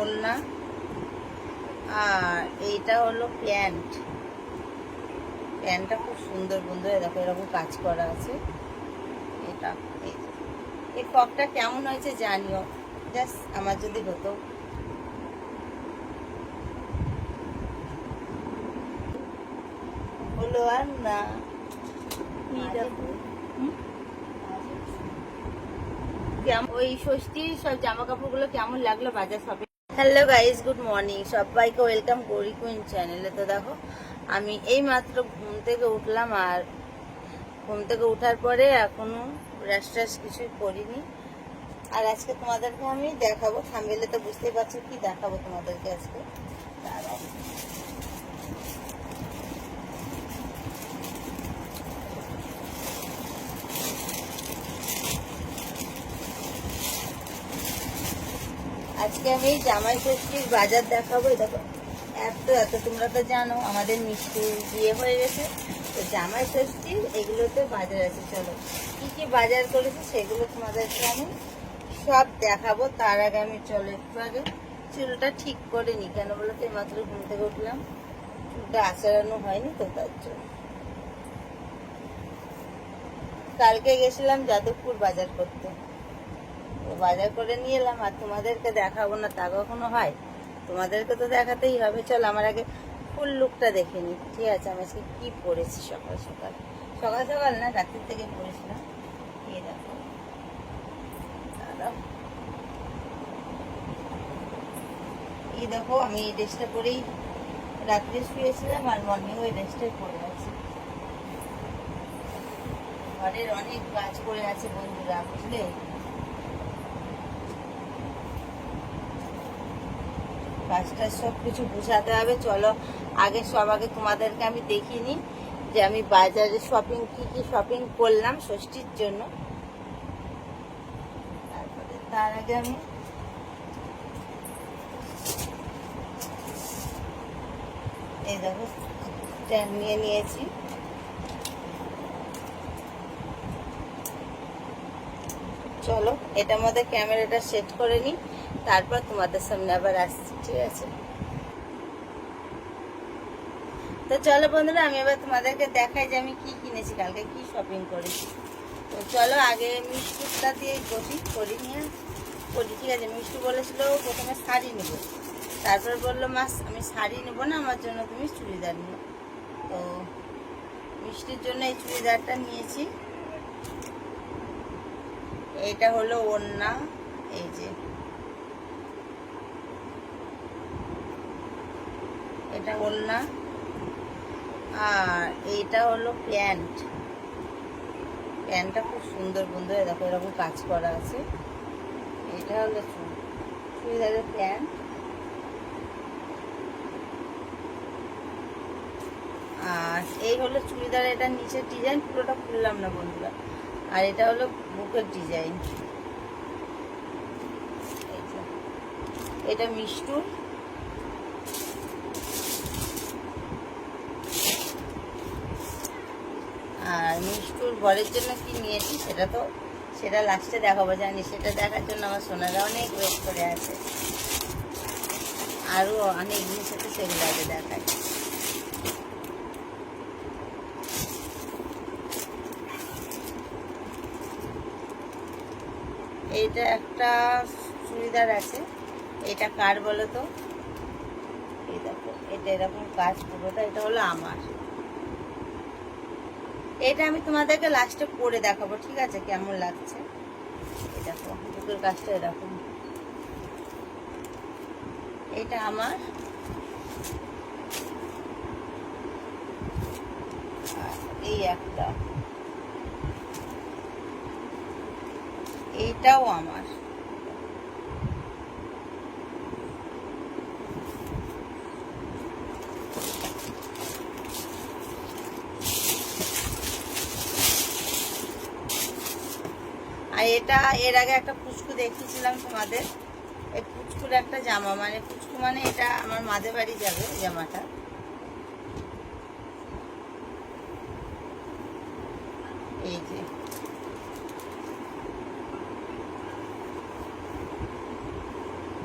ওড়না আর এইটা হলো প্যান্ট। প্যান্টটা খুব সুন্দর বন্ধুরা, দেখো এরকম কাজ করা আছে। এটা, এই ফকটা কেমন হয়েছে জানিও। জাস্ট আমার যদি হতো। হলো আর না। ওই ষষ্ঠীর সব জামা কাপড়গুলো কেমন লাগল বাজার shopping hello guys good morning সবাইকে ওয়েলকাম করি কুইন চ্যানেলে তো দেখো, আমি এই মাত্র ঘুম থেকে উঠলাম আর ঘুম থেকে উঠার পরে এখনও র্যাশ ট্যাশ কিছুই করিনি। আর আজকে তোমাদেরকে আমি দেখাবো। থামবেলে তো বুঝতেই পারছ কি দেখাবো তোমাদেরকে আজকে দাঁড়াও আজকে আমি জামাই ষষ্ঠীর বাজার দেখাবো। দেখো, এত এত, তোমরা তো জানো, আমাদের মিষ্টি বিয়ে হয়ে গেছে। তো জামাই ষষ্ঠীর এগুলোতে বাজার আছে, চলো। কি কি বাজার করেছে সেগুলো তোমাদেরকে আমি সব দেখাবো, তার আগে আমি চলো একটু আগে। চুলটা ঠিক করে নি, কেন বলো তো মাত্র ঘুম থেকে উঠলাম। চুলটা আচড়ানো হয়নি তো, তার জন্য। কালকে গেছিলাম যাদবপুর বাজার করতে। বাজার করে নিয়ে এলাম, আর তোমাদেরকে দেখাবো না, তা কখনো হয়? তোমাদেরকে তো দেখাতেই হবে। চল, আমার আগে ফুল লুকটা দেখে নি ঠিক আছে, আমি আজকে কি পরেছি সকাল সকাল? সকাল সকাল না, রাত্রির থেকে পরেছিলাম। এই দেখো। এই দেখো, আমি এই ড্রেসটা পরেই রাত্রে শুয়েছিলাম, আর মর্নিং ওই ড্রেসটাই পরে আছি। ঘরের অনেক কাজ করে আছে বন্ধুরা, বুঝলে? কাজটা সব কিছু বুঝাতে হবে। চলো, আগে সব, আগে তোমাদেরকে আমি দেখিনি যে আমি বাজারে শপিং কি কি শপিং করলাম ষষ্ঠীর জন্য। তারপরে তার আগে আমি এই দেখো নিয়ে নিয়েছি। চলো এটার মধ্যে ক্যামেরাটা সেট করে নিই, তারপর তোমাদের সামনে আবার আসছি, ঠিক আছে? তো চলো বন্ধুরা, আমি এবার তোমাদেরকে দেখাই যে আমি কি কিনেছি, কালকে কি শপিং করেছি। তো চলো, আগে মিষ্টিটা দিয়ে করি করি নিয়ে। করি ঠিক আছে, মিষ্টি বলেছিল প্রথমে শাড়ি নেব। তারপর বলল, মাস, আমি শাড়ি নেব না, আমার জন্য তুমি চুড়িদার নিও। তো মিষ্টির জন্য এই চুড়িদারটা নিয়েছি। এইটা হলো ওড়না, এই যে। এটা ওড়না, আর এইটা হলো প্যান্ট। প্যান্টটা খুব সুন্দর বন্ধু দেখো, এরকম কাজ করা আছে। এটা হলো চুড়িদারের প্যান্ট। আর এই হলো চুড়িদার এটা নিচের ডিজাইন পুরোটা খুললাম না, বন্ধুরা। আর এটা হলো বুকের ডিজাইন। এটা মিষ্টুর আর মিষ্টুর বরের জন্য কি নিয়েছি সেটা তো সেটা লাস্টে দেখাবো, জানি সেটা দেখার জন্য আমার সোনারা অনেক ওয়েট করে আছে। আরও অনেক জিনিস আছে সেগুলো আগে দেখায় এইটা একটা চুড়িদার আছে। এটা কার বলো তো? এই দেখো, এটা এরকম কাজ পুরোটা, এটা হলো আমার। এটা আমি তোমাদেরকে লাস্টে পরে দেখাবো, ঠিক আছে? কেমন লাগছে? এই দেখো কাজটা এরকম। এটা আমার। এই একটা। এইটাও আমার আর এটা এর আগে একটা পুচকু দেখিয়েছিলাম তোমাদের। এই পুচকুর একটা জামা মানে পুচকু মানে এটা আমার মাদের বাড়ি যাবে জামাটা। এই যে।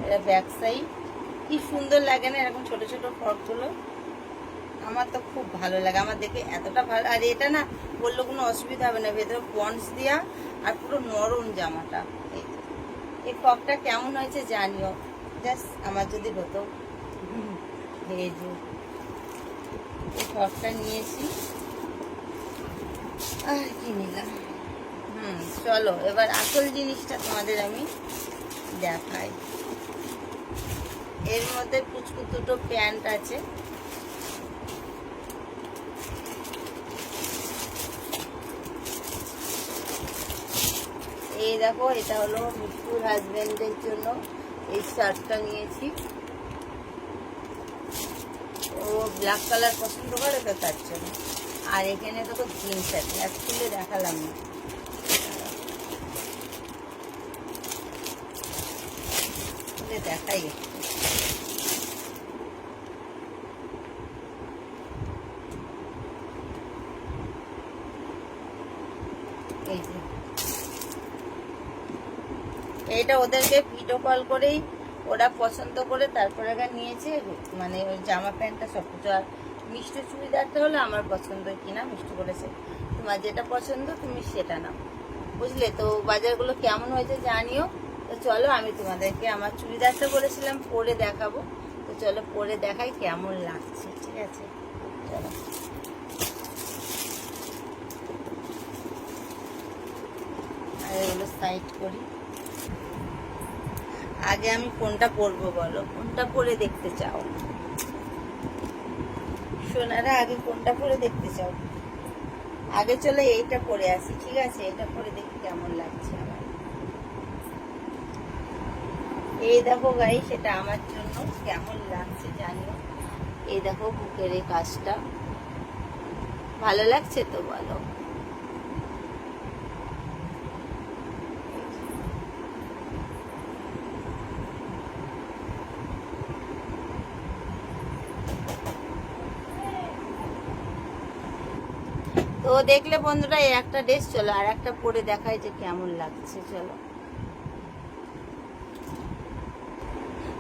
এটা ব্যাক সাইড কি সুন্দর লাগে না এরকম ছোট ছোট ফ্রকগুলো। আমার তো খুব ভালো লাগে, আমার দেখে এতটা ভালো আর এটা না বলল কোনো অসুবিধা হবে না, ভেতরে পন্স দেওয়া আর পুরো নরম জামাটা। এই ফ্রকটা কেমন হয়েছে জানিও। জাস্ট আমার যদি হতো। এই যে, এই ফ্রকটা নিয়েছি। আর কি নিলাম? হুম, চলো, এবার আসল জিনিসটা তোমাদের আমি দেখাই। এর মধ্যে কুচকু দুটো প্যান্ট আছে। এই দেখো এটা হলো মিঠুর হাজবেন্ডের জন্য এই শার্টটা নিয়েছি। ও ব্ল্যাক কালার পছন্দ করে তো তার জন্য। আর এখানে দেখো জিন্স আছে এক খুলে দেখালাম না। দেখাই। এই যে। এইটা ওদেরকে ভিডিও কল করেই ওরা পছন্দ করে তারপরে নিয়েছে মানে ওই জামা প্যান্টটা সব কিছু আর মিষ্টি চুড়িদারটা হলো আমার পছন্দ কিনা মিষ্টি বলেছে। তোমার যেটা পছন্দ তুমি সেটা নাও। বুঝলে? তো বাজারগুলো কেমন হয়েছে জানিও। তো চলো আমি তোমাদেরকে আমার চুড়িদারটা বলেছিলাম, পরে দেখাবো। তো চলো পরে দেখাই কেমন লাগছে, ঠিক আছে? চলো। আর এগুলো সাইড করি। আগে আমি কোনটা পরবো বলো? কোনটা পরে দেখতে চাও? সোনারা, আগে কোনটা পরে দেখতে চাও? আগে চলে এইটা পরে আসি, ঠিক আছে? এটা পরে দেখি কেমন লাগছে আমার। এই দেখো গাই, সেটা আমার জন্য কেমন লাগছে জানিও? এই দেখো বুকের এই কাজটা। ভালো লাগছে তো বলো? তো দেখলে বন্ধুরা, এই একটা ড্রেস চলো, আর একটা পরে দেখায় যে কেমন লাগছে, চলো।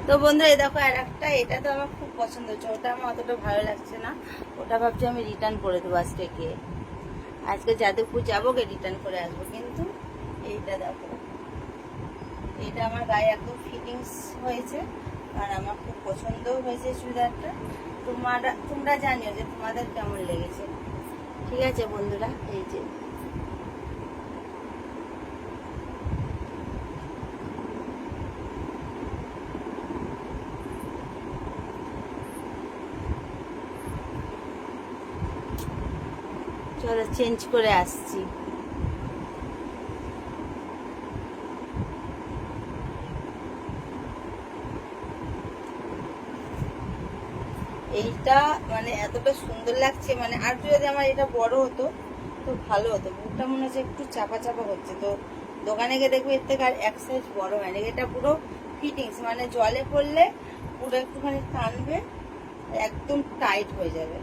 তো বন্ধুরা, এই দেখো, আর একটা, এটা তো আমার খুব পছন্দ হচ্ছে ওটা আমার অতটা ভালো লাগছে না। ওটা ভাবছি আমি রিটার্ন করে দেবো আজকে গিয়ে। আজকে যাদবপুর যাব, গিয়ে রিটার্ন করে আসব, কিন্তু এইটা দেখো। এটা আমার গায়ে একদম ফিটিংস হয়েছে, আর আমার খুব পছন্দও হয়েছে চুড়িদারটা। তোমরা তোমরা জানিও যে তোমাদের কেমন লেগেছে। ঠিক আছে বন্ধুরা এই যে। চলো চেঞ্জ করে আসছি। এইটা মানে এতটা সুন্দর লাগছে মানে আর যদি আমার এটা বড় হতো, তো ভালো হতো। বুকটা মনে হচ্ছে একটু চাপা চাপা হচ্ছে। তো দোকানে গিয়ে দেখব এর থেকে আর এক সাইজ বড় হয়নি এটা পুরো ফিটিংস মানে জলে পড়লে পুরো একটুখানি টানবে, একদম টাইট হয়ে যাবে।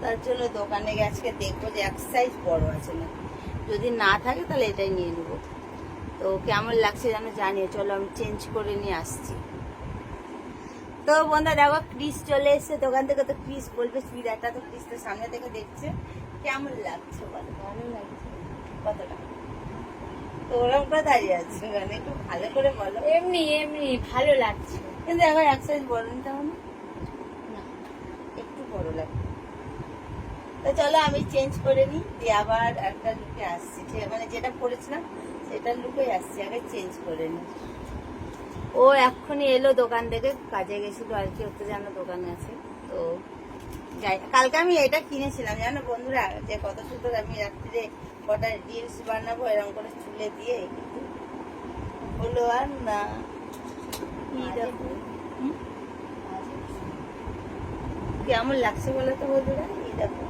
তার জন্য দোকানে গিয়ে আজকে দেখব যে এক সাইজ বড় আছে না। যদি না থাকে তাহলে এটাই নিয়ে নেব। তো কেমন লাগছে যেন জানিয়ে, চলো আমি চেঞ্জ করে নিয়ে আসছি। তো বন্ধুরা দেখো ক্রিস চলে এসছে। দোকান থেকে তো ক্রিস বলবে চুড়িদারটা তো ক্রিস তো সামনে থেকে দেখছে। কেমন লাগছে বলো? ভালো লাগছে। কতটা? তো ওরকম করে দাঁড়িয়ে আছে। মানে একটু ভালো করে বলো। এমনি এমনি ভালো লাগছে। কিন্তু এখন এক সাইজ বড় নিতে হবে না? একটু বড় লাগে তো চলো আমি চেঞ্জ করে নিই। দিয়ে আবার একটা লুকে আসছি। ঠিক মানে যেটা পরেছিলাম সেটা লুকে আসছি। আগে চেঞ্জ করে নিই। ও এক্ষুনি এলো দোকান থেকে কাজে গেছিল আর কি হতে জানো দোকানে আছে। তো যাই কালকে আমি এটা কিনেছিলাম জানো বন্ধুরা যে কত সুন্দর আমি রাত্রিরে কটা রিলস বানাবো এরকম করে চুলে দিয়ে হলো আর না। কেমন লাগছে বলো তো বন্ধুরা? এই দেখো।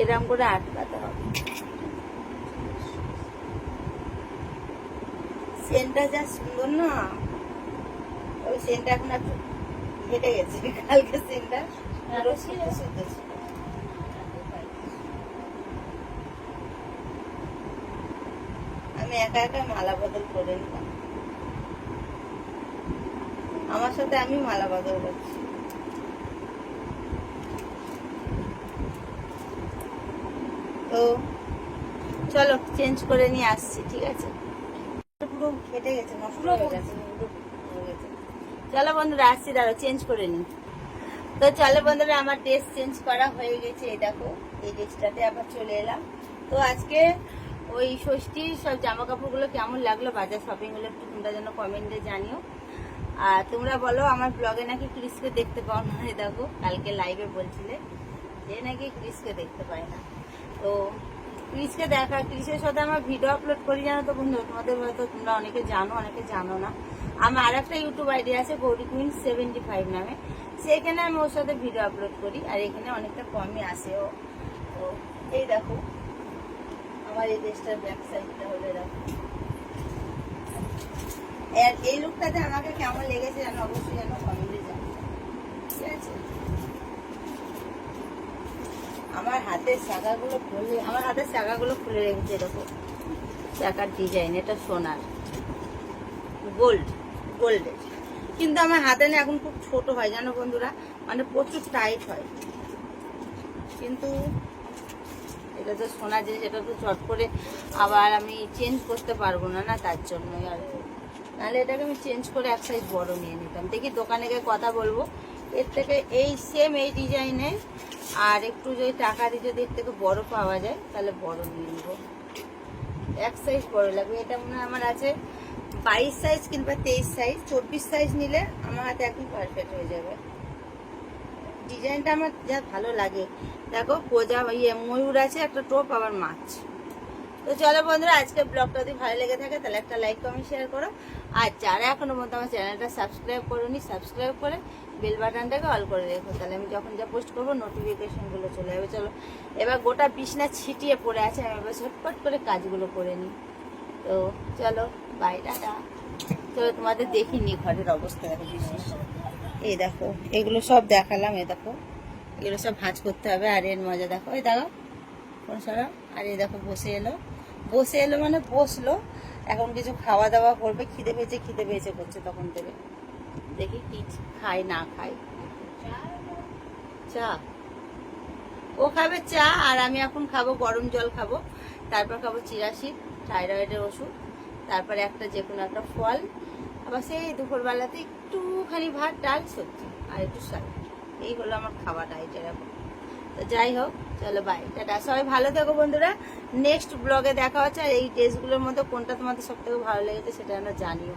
এরকম করে আটকাতে হবে। সেন্টটা যা সুন্দর না, ওই সেন্টটা এখন একটু হেঁটে গেছে কালকে সেন্টটা আরও সুন্দর সুন্দর আমি একা একা মালা বদল করে নিলাম। আমার সাথে আমি মালা বদল করছি। তো চলো চেঞ্জ করে নিয়ে আসছি, ঠিক আছে? পুরো ফেটে গেছে নষ্ট হয়ে গেছে। চলো বন্ধুরা আসছি দাঁড়ো চেঞ্জ করে নিই। তো চলো বন্ধুরা আমার ড্রেস চেঞ্জ করা হয়ে গেছে এই দেখো এই ড্রেসটাতে আবার চলে এলাম। তো আজকে ওই ষষ্ঠীর সব জামা কাপড়গুলো কেমন লাগল? বাজার শপিংগুলো একটু তোমরা যেন কমেন্টে জানিও। আর তোমরা বলো আমার ব্লগে নাকি ক্রিসকে দেখতে পাও না? এই দেখো কালকে লাইভে বলছিলে যে নাকি ক্রিসকে দেখতে পায় না। তো ক্রিসকে দেখা ক্রিসের সাথে আমার ভিডিও আপলোড করি, জানো তো বন্ধু? তোমাদের হয়তো তোমরা অনেকে জানো অনেকে জানো না। আমার আর একটা ইউটিউব আইডি আছে গৌরী কুইন সেভেন্টি ফাইভ নামে। সেখানে আমি ওর সাথে ভিডিও আপলোড করি, আর এখানে অনেকটা কমই আসে ও। এই দেখো। আমার এই দেশটার ব্যাক হলে দেখো এই লুকটাতে আমাকে কেমন লেগেছে যেন অবশ্যই যেন কমেন্টে জানাবে ঠিক আছে? আমার হাতের চাকাগুলো খুলে, আমার হাতের চাকাগুলো খুলে রেখেছে এরকম চাকার ডিজাইন এটা সোনার। গোল্ড গোল্ডের কিন্তু আমার হাতে না এখন খুব ছোট হয়, জানো বন্ধুরা? মানে প্রচুর টাইট হয়। কিন্তু এটা তো সোনার জিনিস, এটা তো চট করে আবার আমি চেঞ্জ করতে পারব না না? তার জন্যই আর নাহলে এটাকে আমি চেঞ্জ করে এক সাইজ বড় নিয়ে নিতাম। দেখি দোকানে গিয়ে কথা বলব। এর থেকে এই সেম এই ডিজাইনে আর একটু যদি টাকা দিয়ে যদি এর থেকে বড় পাওয়া যায়, তাহলে বড় নিয়ে নিবো। এক সাইজ বড় লাগবে। এটা মনে হয় আমার আছে বাইশ সাইজ কিংবা তেইশ সাইজ চব্বিশ সাইজ নিলে আমার হাতে একদম পারফেক্ট হয়ে যাবে। ডিজাইনটা আমার যা ভালো লাগে। দেখো কোজা ইয়ে ময়ূর আছে, একটা টোপ, আবার মাছ। তো চলো বন্ধুরা, আজকে ব্লগটা যদি ভালো লেগে থাকে, তাহলে একটা লাইক কমেন্ট শেয়ার করো। আর যারা এখনও মতো আমার চ্যানেলটা সাবস্ক্রাইব করোনি সাবস্ক্রাইব করে বেল বাটনটাকে অল করে রেখো। তাহলে আমি যখন যা পোস্ট করব নোটিফিকেশনগুলো চলে যাবে। চলো, এবার গোটা বিছনা ছিটিয়ে পড়ে আছে, আমি এবার ঝটপট করে কাজগুলো করে নিই। তো চলো বাই টাটা। চলো, তোমাদের দেখিনি ঘরের অবস্থা, দেখো বিশেষ। এই দেখো, এগুলো সব দেখালাম এ দেখো। এগুলো সব ভাঁজ করতে হবে, আর এর মজা দেখো। এই দেখো কোন সারা আর এই দেখো, বসে এলো। বসে এলো মানে বসল। এখন কিছু খাওয়া দাওয়া করবে, খিদে পেয়েছে খিদে পেয়েছে করছে তখন থেকে। দেখি কি খায়, না খায়। চা। ও খাবে চা, আর আমি এখন খাব গরম জল খাব। তারপর খাব চিরাশি, থাইরয়েডের ওষুধ। তারপরে একটা যে কোনো একটা ফল। আবার সেই দুপুরবেলাতে একটুখানি ভাত, ডাল, সবজি, আর একটু স্যালাড। এই হলো আমার খাওয়া ডাইট এরকম তো যাই হোক, চলো বাই টাটা। সবাই ভালো থাকো বন্ধুরা। নেক্সট ব্লগে দেখা হচ্ছে, আর এই ড্রেসগুলোর মধ্যে কোনটা তোমাদের সব থেকে ভালো লেগেছে সেটা আমরা জানিও।